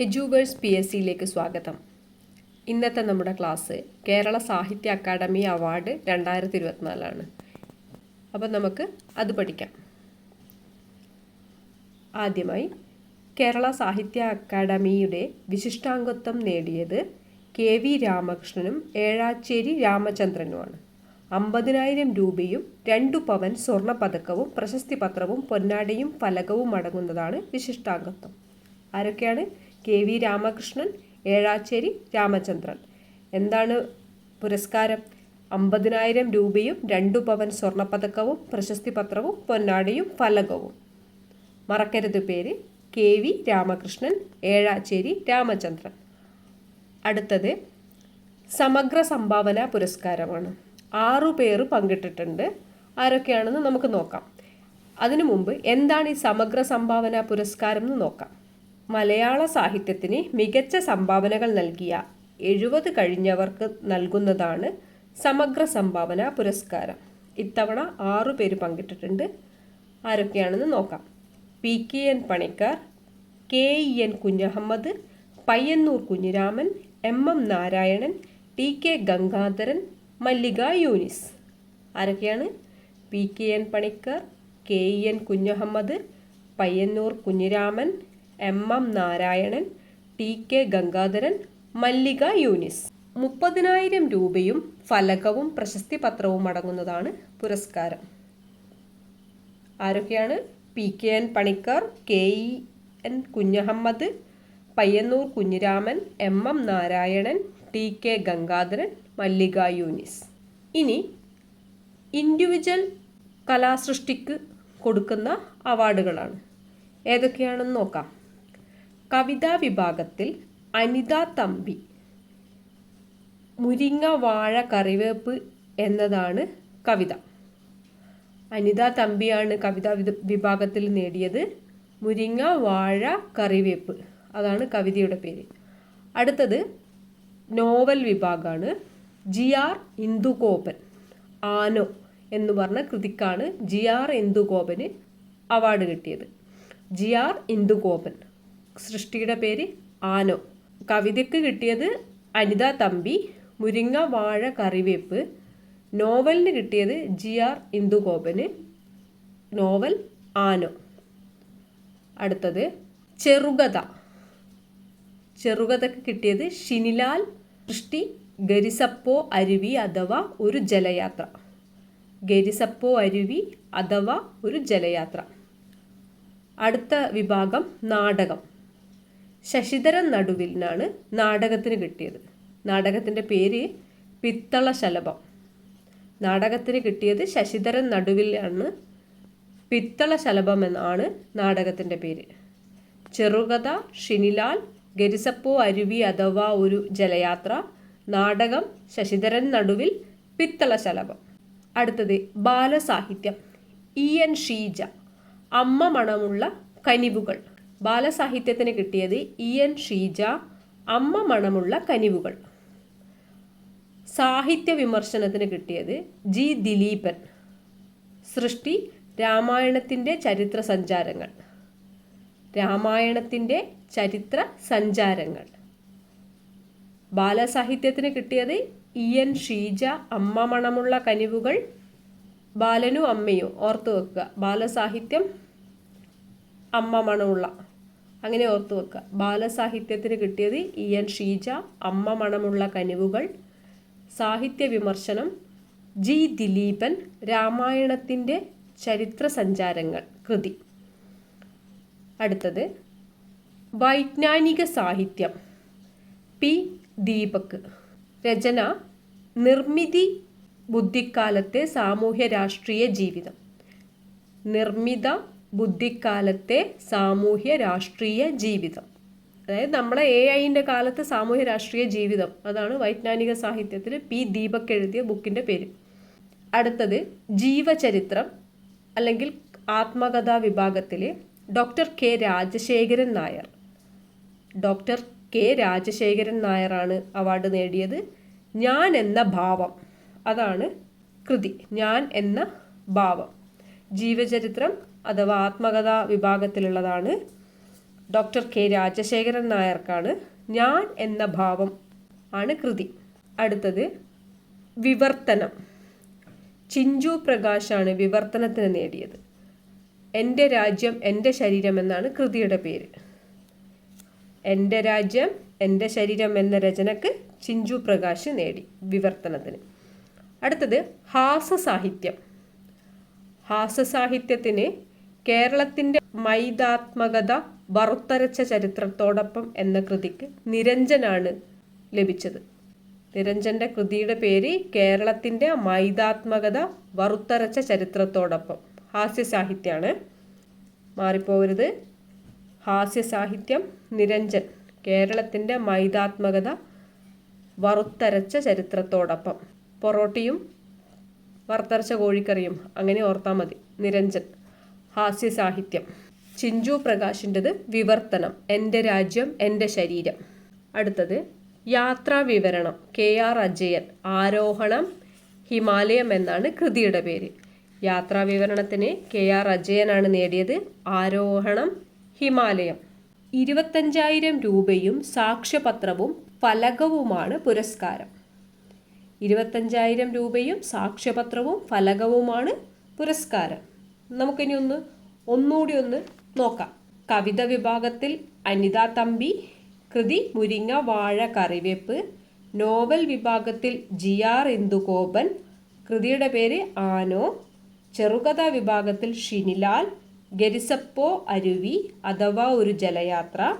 എജുവേഴ്സ് P S സിയിലേക്ക് സ്വാഗതം. ഇന്നത്തെ നമ്മുടെ class Kerala Sahitya academy award രണ്ടായിരത്തി ഇരുപത്തിനാലാണ് അപ്പം നമുക്ക് അത് പഠിക്കാം. ആദ്യമായി കേരള സാഹിത്യ അക്കാദമിയുടെ വിശിഷ്ടാംഗത്വം നേടിയത് കെ വി രാമകൃഷ്ണനും ഏഴാച്ചേരി രാമചന്ദ്രനുമാണ്. അമ്പതിനായിരം രൂപയും രണ്ടു പവൻ സ്വർണ പതക്കവും പ്രശസ്തി പത്രവും പൊന്നാടയും ഫലകവും അടങ്ങുന്നതാണ് വിശിഷ്ടാംഗത്വം. ആരൊക്കെയാണ് കെ വി രാമകൃഷ്ണൻ ഏഴാച്ചേരി രാമചന്ദ്രൻ. എന്താണ് പുരസ്കാരം? അമ്പതിനായിരം രൂപയും രണ്ടു പവൻ സ്വർണപ്പതക്കവും പ്രശസ്തി പത്രവും പൊന്നാടിയും ഫലകവും. മറക്കരുത് പേര്. K V Ramakrishnan Ezhacheri Ramachandran. അടുത്തത്. സമഗ്ര സംഭാവന പുരസ്കാരമാണ്. ആറു പേര് പങ്കിട്ടിട്ടുണ്ട്. ആരൊക്കെയാണെന്ന് നമുക്ക് നോക്കാം. അതിനു മുമ്പ് എന്താണ് ഈ സമഗ്ര സംഭാവന പുരസ്കാരം എന്ന് നോക്കാം. മലയാള സാഹിത്യത്തിന് മികച്ച സംഭാവനകൾ നൽകിയ എഴുപത് കഴിഞ്ഞവർക്ക് നൽകുന്നതാണ് സമഗ്ര സംഭാവന പുരസ്കാരം. ഇത്തവണ ആറു പേര് പങ്കിട്ടിട്ടുണ്ട്. ആരൊക്കെയാണെന്ന് നോക്കാം. P K N Panicker K E N Kunhahammed Payyannur Kunhiraman M M Narayanan T K Gangadharan Mallika Younis. ആരൊക്കെയാണ്? P K N Panicker K E N Kunhahammed Payyannur Kunhiraman M M Narayanan T K Gangadharan Mallika Younis. മുപ്പതിനായിരം രൂപയും ഫലകവും പ്രശസ്തി പത്രവും അടങ്ങുന്നതാണ് പുരസ്കാരം. ആരൊക്കെയാണ്? P K N Panicker K E N Kunhahammed Payyannur Kunhiraman M M Narayanan T K Gangadharan Mallika Younis. ഇനി individual കലാസൃഷ്ടിക്ക് കൊടുക്കുന്ന അവാർഡുകളാണ്. ഏതൊക്കെയാണെന്ന് നോക്കാം. കവിതാ വിഭാഗത്തിൽ അനിത തമ്പി. മുരിങ്ങ വാഴ കറിവേപ്പ് എന്നതാണ് കവിത. അനിത തമ്പിയാണ് കവിതാ വിഭാഗത്തിൽ നേടിയത്. മുരിങ്ങ വാഴ കറിവേപ്പ്. അതാണ് കവിതയുടെ പേര്. അടുത്തത് നോവൽ വിഭാഗമാണ് ജി ആർ ഇന്ദുഗോപൻ ആനോ എന്ന് പറഞ്ഞ കൃതിക്കാണ് ജി ആർ ഇന്ദുഗോപന് അവാർഡ് കിട്ടിയത്. G R Indugopan. സൃഷ്ടിയുടെ പേര് ആനോ. കവിതയ്ക്ക് കിട്ടിയത് അനിത തമ്പി മുരിങ്ങ വാഴ കറിവേപ്പ്. നോവലിന് കിട്ടിയത് ജി ആർ ഇന്ദുഗോപന് നോവൽ ആനോ. അടുത്തത് ചെറുകഥ. ചെറുകഥക്ക് കിട്ടിയത് ഷിനിലാൽ സൃഷ്ടി ഗരിസപ്പോ അരുവി അഥവാ ഒരു ജലയാത്ര. ഗരിസപ്പോ അരുവി അഥവാ ഒരു ജലയാത്ര. അടുത്ത വിഭാഗം നാടകം. ശശിധരൻ നടുവിലിനാണ് നാടകത്തിന് കിട്ടിയത്. നാടകത്തിന്റെ പേര് പിത്തള ശലഭം നാടകത്തിന് കിട്ടിയത് ശശിധരൻ നടുവിലാണ് പിത്തള ശലഭം എന്നാണ് നാടകത്തിന്റെ പേര്. ചെറുകഥ ഷിനിലാൽ ഗരിസപ്പോ അരുവി അഥവാ ഒരു ജലയാത്ര നാടകം ശശിധരൻ നടുവിൽ പിത്തള ശലഭം അടുത്തത് ബാലസാഹിത്യം. ഇ. എൻ. ഷീജ. അമ്മ മണമുള്ള കനിവുകൾ. ബാലസാഹിത്യത്തിന് കിട്ടിയത് ഇ എൻ ഷീജ അമ്മ മണമുള്ള കനിവുകൾ. സാഹിത്യ വിമർശനത്തിന് കിട്ടിയത് ജി ദിലീപൻ. സൃഷ്ടി രാമായണത്തിന്റെ ചരിത്ര സഞ്ചാരങ്ങൾ. രാമായണത്തിന്റെ ചരിത്ര സഞ്ചാരങ്ങൾ. ബാലസാഹിത്യത്തിന് കിട്ടിയത് ഇ എൻ ഷീജ അമ്മ മണമുള്ള കനിവുകൾ. ബാലനു അമ്മയോ ഓർത്തു വെക്കുക. ബാലസാഹിത്യം അമ്മ മണമുള്ള. അങ്ങനെ ഓർത്തു വെക്കുക ബാലസാഹിത്യത്തിന് കിട്ടിയത് ഇ എൻ ഷീജ അമ്മ മണമുള്ള കനിവുകൾ സാഹിത്യ വിമർശനം ജി ദിലീപൻ രാമായണത്തിന്റെ ചരിത്ര സഞ്ചാരങ്ങൾ കൃതി. അടുത്തത് വൈജ്ഞാനിക സാഹിത്യം പി ദീപക്. രചന നിർമ്മിതി ബുദ്ധിക്കാലത്തെ സാമൂഹ്യ രാഷ്ട്രീയ ജീവിതം. നിർമ്മിത ബുദ്ധിക്കാലത്തെ സാമൂഹ്യ രാഷ്ട്രീയ ജീവിതം. അതായത് നമ്മളെ എ ഐന്റെ കാലത്ത് സാമൂഹ്യ രാഷ്ട്രീയ ജീവിതം. അതാണ് വൈജ്ഞാനിക സാഹിത്യത്തിൽ പി ദീപക് എഴുതിയ ബുക്കിന്റെ പേര്. അടുത്തത് ജീവചരിത്രം അല്ലെങ്കിൽ ആത്മകഥാ വിഭാഗത്തിൽ doctor K Rajasekharan Nair. Doctor K Rajasekharan നായറാണ് award നേടിയത്. ഞാൻ എന്ന ഭാവം. അതാണ് കൃതി. ഞാൻ എന്ന ഭാവം. ജീവചരിത്രം അഥവാ ആത്മകഥ വിഭാഗത്തിലുള്ളതാണ് ഡോക്ടർ കെ രാജശേഖരൻ നായർക്കാണ് ഞാൻ എന്ന ഭാവം ആണ് കൃതി. അടുത്തത് വിവർത്തനം. ചിഞ്ചു പ്രകാശാണ് വിവർത്തനത്തിന് നേടിയത്. എന്റെ രാജ്യം എന്റെ ശരീരം എന്നാണ് കൃതിയുടെ പേര്. എന്റെ രാജ്യം എന്റെ ശരീരം എന്ന രചനക്ക് ചിഞ്ചു പ്രകാശ് നേടി വിവർത്തനത്തിന്. അടുത്തത് ഹാസ്യ സാഹിത്യം ഹാസ്യ ഹാസസാഹിത്യത്തിന് കേരളത്തിന്റെ മൈതാത്മകത വറുത്തരച്ച ചരിത്രത്തോടൊപ്പം എന്ന കൃതിക്ക് നിരഞ്ജനാണ് ലഭിച്ചത്. നിരഞ്ജന്റെ കൃതിയുടെ പേര് കേരളത്തിന്റെ മൈതാത്മകത വറുത്തരച്ച ചരിത്രത്തോടൊപ്പം. ഹാസ്യസാഹിത്യമാണ്. മാറിപ്പോകരുത്. ഹാസ്യസാഹിത്യം നിരഞ്ജൻ. കേരളത്തിന്റെ മൈതാത്മകത വറുത്തരച്ച ചരിത്രത്തോടൊപ്പം. പൊറോട്ടയും വറുത്തരച്ച കോഴിക്കറിയും. അങ്ങനെ ഓർത്താൽ മതി. നിരഞ്ജൻ. ഹാസ്യസാഹിത്യം. ചിഞ്ചു പ്രകാശിന്റെത് വിവർത്തനം. എന്റെ രാജ്യം എന്റെ ശരീരം. അടുത്തത് യാത്രാ വിവരണം. K R Ajayan. ആരോഹണം ഹിമാലയം എന്നാണ് കൃതിയുടെ പേര്. യാത്രാ വിവരണത്തിന് കെ ആർ അജയനാണ് നേടിയത്. ആരോഹണം ഹിമാലയം. ഇരുപത്തഞ്ചായിരം രൂപയും സാക്ഷ്യപത്രവും ഫലകവുമാണ് പുരസ്കാരം. ഇരുപത്തഞ്ചായിരം രൂപയും സാക്ഷ്യപത്രവും ഫലകവുമാണ് പുരസ്കാരം. നമുക്കിനി ഒന്ന് ഒന്നുകൂടി ഒന്ന് നോക്കാം. കവിത വിഭാഗത്തിൽ അനിത തമ്പി കൃതി മുരിങ്ങ വാഴ കറിവേപ്പ് നോവൽ വിഭാഗത്തിൽ ജി ആർ ഇന്ദുകോപൻ കൃതിയുടെ പേര് ആനോ ചെറുകഥ വിഭാഗത്തിൽ ഷിനിലാൽ ഗരിസപ്പോ അരുവി അഥവാ ഒരു ജലയാത്ര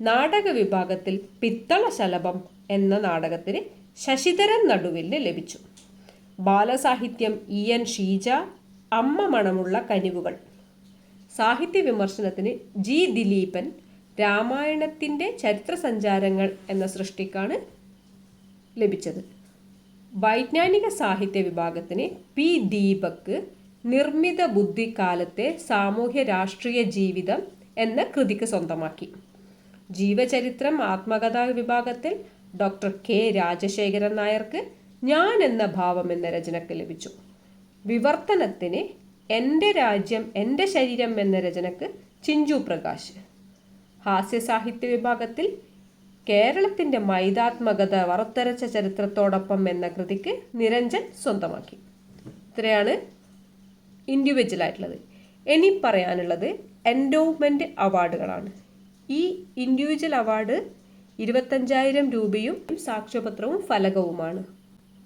നാടക വിഭാഗത്തിൽ പിത്തള ശലഭം എന്ന നാടകത്തിന് ശശിധരൻ നടുവിൽ ലഭിച്ചു. ബാലസാഹിത്യം ഇ എൻ ഷീജ അമ്മ മണമുള്ള കനിവുകൾ. സാഹിത്യ വിമർശനത്തിന് ജി ദിലീപൻ രാമായണത്തിന്റെ ചരിത്ര സഞ്ചാരങ്ങൾ എന്ന സൃഷ്ടിക്കാണ് ലഭിച്ചത്. വൈജ്ഞാനിക സാഹിത്യ വിഭാഗത്തിന് പി ദീപക് നിർമ്മിത ബുദ്ധിക്കാലത്തെ സാമൂഹ്യ രാഷ്ട്രീയ ജീവിതം എന്ന കൃതിക്ക് സ്വന്തമാക്കി. ജീവചരിത്രം ആത്മകഥാ വിഭാഗത്തിൽ ഡോക്ടർ കെ രാജശേഖരൻ നായർക്ക് ഞാൻ എന്ന ഭാവം എന്ന രചനക്ക് ലഭിച്ചു. വിവർത്തനത്തിന് എന്റെ രാജ്യം എന്റെ ശരീരം എന്ന രചനക്ക് ചിഞ്ചു പ്രകാശ്. ഹാസ്യ സാഹിത്യ വിഭാഗത്തിൽ കേരളത്തിന്റെ മൈതാത്മകത വറുത്തരച്ച ചരിത്രത്തോടൊപ്പം എന്ന കൃതിക്ക് നിരഞ്ജൻ സ്വന്തമാക്കി. ഇത്രയാണ് ഇൻഡിവിജ്വൽ ആയിട്ടുള്ളത്. ഇനി പറയാനുള്ളത് എൻഡോവ്മെന്റ് അവാർഡുകളാണ് ഈ ഇൻഡിവിജ്വൽ അവാർഡ് ഇരുപത്തഞ്ചായിരം രൂപയും സാക്ഷ്യപത്രവും ഫലകവുമാണ്.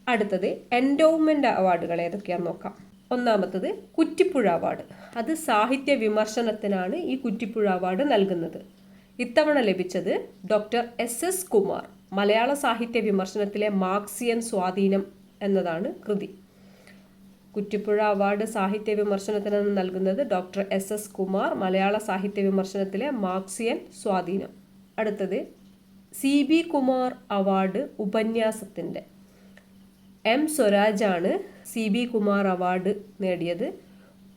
അടുത്തത് എൻഡോവ്മെന്റ് അവാർഡുകൾ ഏതൊക്കെയാണെന്ന് നോക്കാം. ഒന്നാമത്തത് കുറ്റിപ്പുഴ അവാർഡ് അത് സാഹിത്യ വിമർശനത്തിനാണ് ഈ കുറ്റിപ്പുഴ അവാർഡ് നൽകുന്നത്. ഇത്തവണ ലഭിച്ചത് ഡോക്ടർ എസ് എസ് കുമാർ മലയാള സാഹിത്യ വിമർശനത്തിലെ മാർക്സിയൻ സ്വാധീനം എന്നതാണ് കൃതി. കുറ്റിപ്പുഴ അവാർഡ് സാഹിത്യ വിമർശനത്തിന് നൽകുന്നത് ഡോക്ടർ എസ് എസ് കുമാർ മലയാള സാഹിത്യ വിമർശനത്തിലെ മാർക്സിയൻ സ്വാധീനം. അടുത്തത് സി ബി കുമാർ അവാർഡ് ഉപന്യാസത്തിന്റെ. എം സ്വരാജാണ് സി ബി കുമാർ അവാർഡ് നേടിയത്.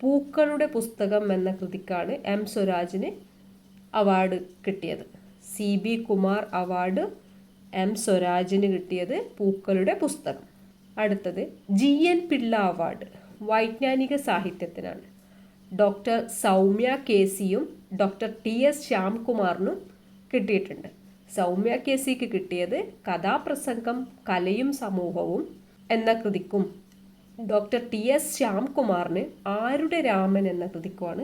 പൂക്കളുടെ പുസ്തകം എന്ന കൃതിക്കാണ് എം സ്വരാജിന് അവാർഡ് കിട്ടിയത്. C B Kumar award M സ്വരാജിന് കിട്ടിയത് പൂക്കളുടെ പുസ്തകം. അടുത്തത് ജി എൻ പിള്ള അവാർഡ് വൈജ്ഞാനിക സാഹിത്യത്തിനാണ്. ഡോക്ടർ സൗമ്യ കെ സിയും ഡോക്ടർ ടി എസ് ശ്യാംകുമാറിനും കിട്ടിയിട്ടുണ്ട്. സൗമ്യ കെ സിക്ക് കിട്ടിയത് കഥാപ്രസംഗം കലയും സമൂഹവും എന്ന കൃതിക്കും ഡോക്ടർ ടി എസ് ശ്യാംകുമാറിന് ആരുടെ രാമൻ എന്ന കൃതിക്കുമാണ്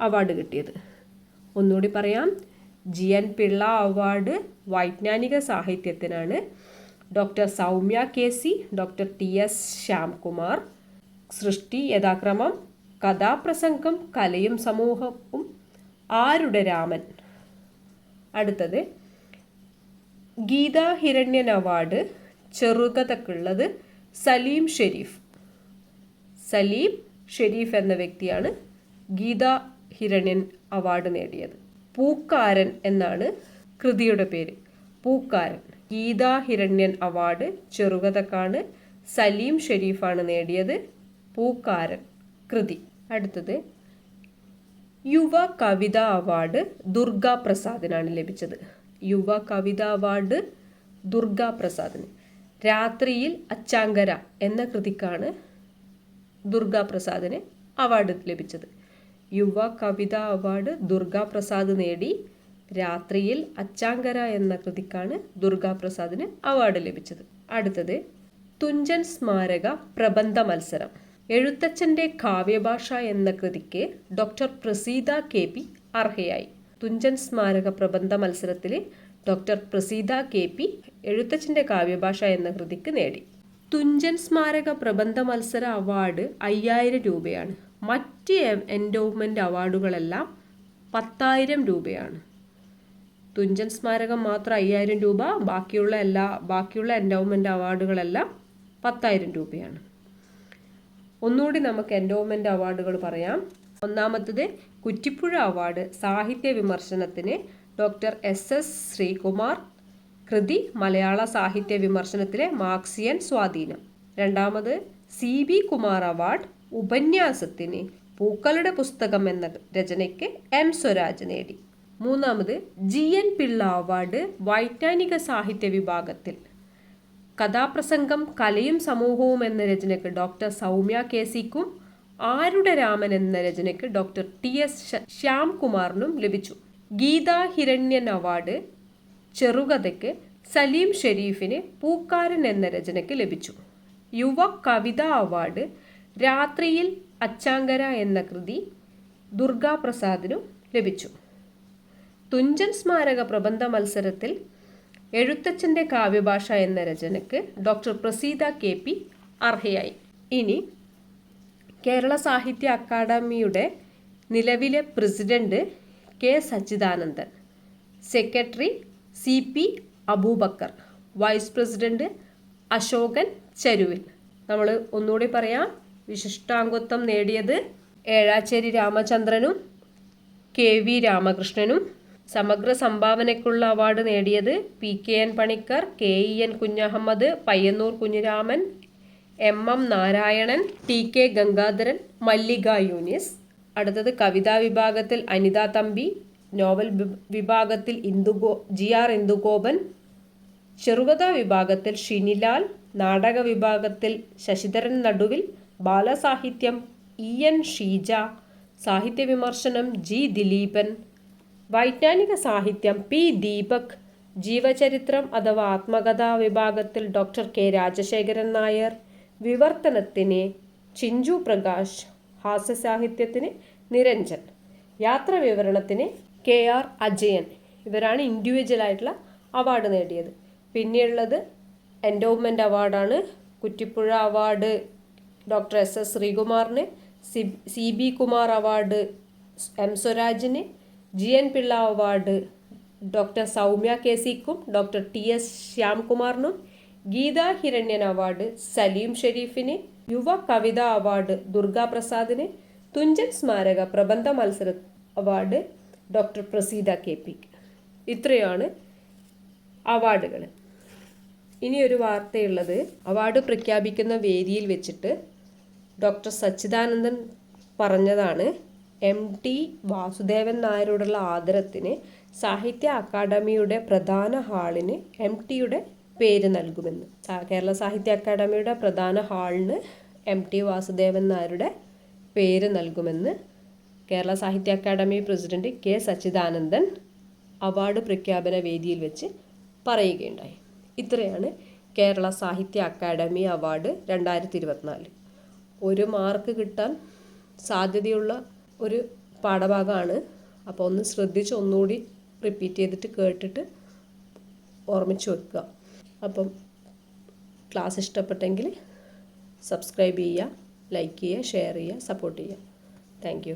അവാർഡ് കിട്ടിയത്. ഒന്നുകൂടി പറയാം. ജി എൻ പിള്ള അവാർഡ് വൈജ്ഞാനിക സാഹിത്യത്തിനാണ് doctor Soumya K C doctor T S Shyamkumar സൃഷ്ടി യഥാക്രമം കഥാപ്രസംഗം കലയും സമൂഹവും ആരുടെ രാമൻ? അടുത്തത് ഗീതാ ഹിരണ്യൻ അവാർഡ് ചെറുകഥക്കുള്ളത് സലീം ഷെരീഫ്. സലീം ഷെരീഫ് എന്ന വ്യക്തിയാണ് ഗീത ഹിരണ്യൻ അവാർഡ് നേടിയത്. പൂക്കാരൻ എന്നാണ് കൃതിയുടെ പേര്. പൂക്കാരൻ ഗീത ഹിരണ്യൻ അവാർഡ് ചെറുകഥക്കാണ് സലീം ഷെരീഫാണ് നേടിയത്. പൂക്കാരൻ കൃതി. അടുത്തത് യുവ കവിത അവാർഡ് ദുർഗാ പ്രസാദിനാണ് ലഭിച്ചത്. യുവ കവിത അവാർഡ് ദുർഗാ പ്രസാദിന് രാത്രിയിൽ അച്ചാങ്കര എന്ന കൃതിക്കാണ് ദുർഗാ പ്രസാദിന് അവാർഡ് ലഭിച്ചത്. യുവ കവിതാ അവാർഡ് ദുർഗാപ്രസാദ് നേടി. രാത്രിയിൽ അച്ചാങ്കര എന്ന കൃതിക്കാണ് ദുർഗാപ്രസാദിന് അവാർഡ് ലഭിച്ചത്. അടുത്തത് തുഞ്ചൻ സ്മാരക പ്രബന്ധ മത്സരം. എഴുത്തച്ഛന്റെ കാവ്യഭാഷ എന്ന കൃതിക്ക് ഡോക്ടർ പ്രസീത കെ പി അർഹയായി. തുഞ്ചൻ സ്മാരക പ്രബന്ധ മത്സരത്തിൽ ഡോക്ടർ പ്രസീത കെ പി എഴുത്തച്ഛന്റെ കാവ്യഭാഷ എന്ന കൃതിക്ക് നേടി. തുഞ്ചൻ സ്മാരക പ്രബന്ധ മത്സര അവാർഡ് അയ്യായിരം രൂപയാണ്. മറ്റ് എൻഡോവ്മെന്റ് അവാർഡുകളെല്ലാം പത്തായിരം രൂപയാണ്. തുഞ്ചൻ സ്മാരകം മാത്രം അയ്യായിരം രൂപ ബാക്കിയുള്ള എല്ലാ ബാക്കിയുള്ള എൻഡോവ്മെന്റ് അവാർഡുകളെല്ലാം പത്തായിരം രൂപയാണ്. ഒന്നുകൂടി നമുക്ക് എൻഡോവ്മെന്റ് അവാർഡുകൾ പറയാം. ഒന്നാമത്തത് കുറ്റിപ്പുഴ അവാർഡ് സാഹിത്യ വിമർശനത്തിന് ഡോക്ടർ എസ് എസ് ശ്രീകുമാർ കൃതി മലയാള സാഹിത്യ വിമർശനത്തിലെ മാർക്സിയൻ സ്വാധീനം. രണ്ടാമത് സി ബി കുമാർ അവാർഡ് ഉപന്യാസത്തിന് പൂക്കളുടെ പുസ്തകം എന്ന രചനയ്ക്ക് എം സ്വരാജ് നേടി. മൂന്നാമത് ജി എൻ പിള്ള അവാർഡ് വൈജ്ഞാനിക സാഹിത്യ വിഭാഗത്തിൽ. കഥാപ്രസംഗം കലയും സമൂഹവും എന്ന രചനയ്ക്ക് ഡോക്ടർ സൗമ്യ കെ സിക്കും ആരുടെ രാമൻ എന്ന രചനയ്ക്ക് ഡോക്ടർ ടി എസ് ശ്യാംകുമാറിനും ലഭിച്ചു. ഗീതാ ഹിരണ്യൻ അവാർഡ് ചെറുകഥയ്ക്ക് സലീം ഷെരീഫിന് പൂക്കാരൻ എന്ന രചനയ്ക്ക് ലഭിച്ചു. യുവ കവിതാ അവാർഡ് രാത്രിയിൽ അച്ചാങ്കര എന്ന കൃതി ദുർഗാപ്രസാദിനും ലഭിച്ചു. തുഞ്ചൻ സ്മാരക പ്രബന്ധ മത്സരത്തിൽ എഴുത്തച്ഛന്റെ കാവ്യഭാഷ എന്ന രചനയ്ക്ക് ഡോക്ടർ പ്രസീത കെ പി അർഹയായി. ഇനി കേരള സാഹിത്യ അക്കാദമിയുടെ നിലവിലെ president K Sachidanandan. Secretary C P Aboobacker. Vice president Ashokan Charuvil. നമ്മൾ ഒന്നുകൂടി പറയാം. വിശിഷ്ടാംഗത്വം നേടിയത് ഏഴാച്ചേരി രാമചന്ദ്രനും കെ വി രാമകൃഷ്ണനും. സമഗ്ര സംഭാവനയ്ക്കുള്ള അവാർഡ് നേടിയത് P K N Panicker K E N Kunhahammed Payyannur Kunhiraman M M Narayanan T K Gangadharan Mallika Younis. അടുത്തത് കവിതാ വിഭാഗത്തിൽ അനിത തമ്പി നോവൽ വിഭാഗത്തിൽ ഇന്ദുഗോ ജി ആർ ഇന്ദുഗോപൻ ചെറുകഥാ വിഭാഗത്തിൽ ഷിനിലാൽ നാടക വിഭാഗത്തിൽ ശശിധരൻ നടുവിൽ ബാലസാഹിത്യം ഇ എൻ ഷീജ സാഹിത്യ വിമർശനം ജി ദിലീപൻ വൈജ്ഞാനിക സാഹിത്യം പി ദീപക് ജീവചരിത്രം അഥവാ ആത്മകഥാ വിഭാഗത്തിൽ ഡോക്ടർ കെ രാജശേഖരൻ നായർ വിവർത്തനത്തിന് ചിഞ്ചു പ്രകാശ്. ഹാസ്യസാഹിത്യത്തിന് നിരഞ്ജൻ. യാത്ര വിവരണത്തിന് കെ ആർ അജയൻ. ഇവരാണ് ഇൻഡിവിജ്വൽ ആയിട്ടുള്ള അവാർഡ് നേടിയത്. പിന്നെയുള്ളത് എൻഡോവ്മെന്റ് അവാർഡാണ് Kuttipuzha award doctor S S ശ്രീകുമാറിന് C C B Kumar award M സ്വരാജിന് G N Pillai award doctor Soumya K സിക്കും doctor T S ശ്യാംകുമാറിനും ഗീതാ ഹിരണ്യൻ അവാർഡ് സലീം ഷെരീഫിന് യുവ കവിതാ അവാർഡ് ദുർഗാപ്രസാദിന് തുഞ്ചൻ സ്മാരക പ്രബന്ധ മത്സര award doctor Praseetha K P. ഇത്രയാണ് അവാർഡുകൾ. ഇനി ഒരു വാർത്തയുള്ളത്. അവാർഡ് പ്രഖ്യാപിക്കുന്ന വേദിയിൽ വെച്ചിട്ട് ഡോക്ടർ സച്ചിദാനന്ദൻ പറഞ്ഞതാണ് എം. ടി. വാസുദേവൻ നായരോടുള്ള ആദരത്തിന് സാഹിത്യ അക്കാദമിയുടെ പ്രധാന ഹാളിന് എം. ടിയുടെ പേര് നൽകുമെന്ന്. കേരള സാഹിത്യ അക്കാദമിയുടെ പ്രധാന ഹാളിന് എം ടി വാസുദേവൻ നായരുടെ പേര് നൽകുമെന്ന് Kerala Sahitya Akademi president K Sachidanandan award പ്രഖ്യാപന വേദിയിൽ വെച്ച് പറയുകയുണ്ടായി. ഇത്രയാണ് കേരള സാഹിത്യ അക്കാദമി അവാർഡ് രണ്ടായിരത്തി ഇരുപത്തിനാല് ഒരു മാർക്ക് കിട്ടാൻ സാധ്യതയുള്ള ഒരു പാഠഭാഗമാണ്. അപ്പോൾ ഒന്ന് ശ്രദ്ധിച്ച് ഒന്നുകൂടി റിപ്പീറ്റ് ചെയ്തിട്ട് കേട്ടിട്ട് ഓർമ്മിച്ച് വെക്കുക. അപ്പം ക്ലാസ് ഇഷ്ടപ്പെട്ടെങ്കിൽ സബ്സ്ക്രൈബ് ചെയ്യുക ലൈക്ക് ചെയ്യുക ഷെയർ ചെയ്യുക സപ്പോർട്ട് ചെയ്യുക. താങ്ക്